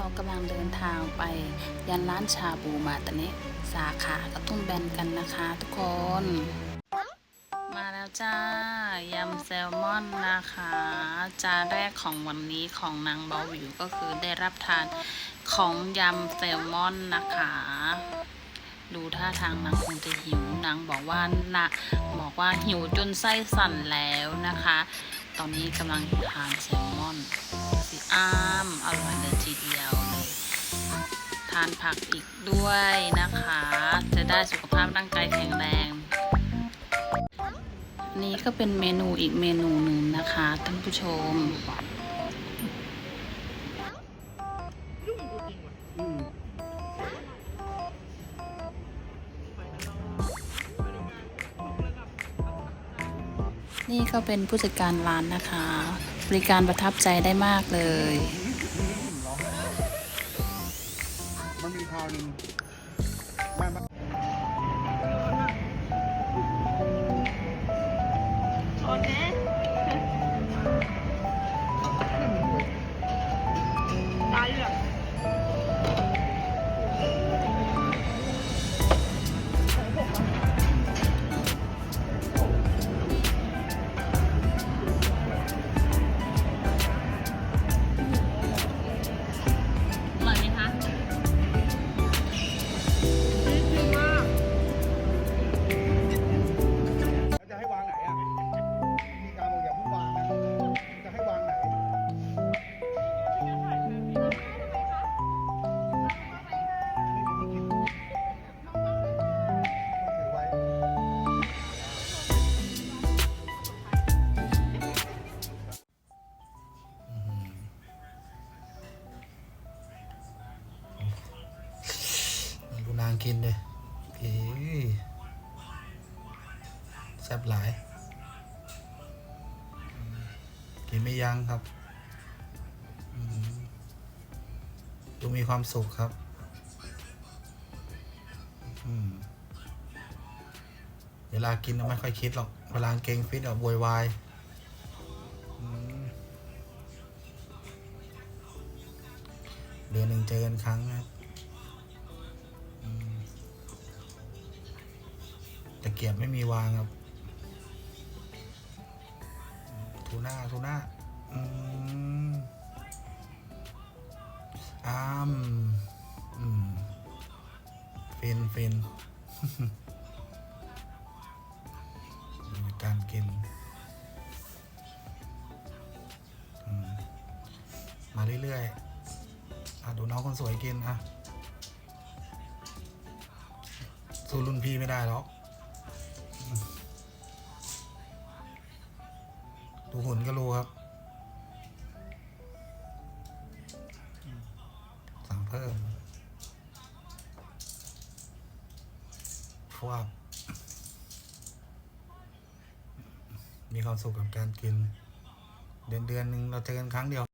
เรากำลังเดินทางไปยันร้านชาบูมาตอนนี้สาขากระทุ่มแบนกันนะคะทุกคน มาแล้วจ้ายำแซลมอนนะคะ จานแรกของวันนี้ของนางเบาวิวก็คือได้รับทานของยำแซลมอนนะคะดูท่าทางนางคงจะหิวนางบอกว่านะบอกว่าหิวจนไส้สั่นแล้วนะคะ ตอนนี้กำลังทานแซลมอนานผักอีกด้วยนะคะ จะได้สุขภาพร่างกายแข็งแรง นี่ก็เป็นเมนูอีกเมนูหนึ่งนะคะท่านผู้ชมนี่ก็เป็นผู้จัดการร้านนะคะ บริการประทับใจได้มากเลยาวหนึ่งมาางกินเลยเอ้แซ่บหลาย กินไม่ยั้งครับดูมีความสุขครับเวลากินเราไม่ค่อยคิดหรอก เวลาเก่งฟิตอะโวยวายเดือนหนึ่งเจอกันครั้งนะครับ ตะเกียบไม่มีวางครับทูน่าทูน่าอืมอ้ามอืมฟินฟินการกินมมาเรื่อยๆอะดูน้องคนสวยกินอะสู้รุ่นพี่ไม่ได้หรอกูหุ่นก็รู้ครับสั่งเพิ่มเพวบมีความสุขกับการกิน เดือนเดือนหนึ่งเราเจอกันครั้งเดียว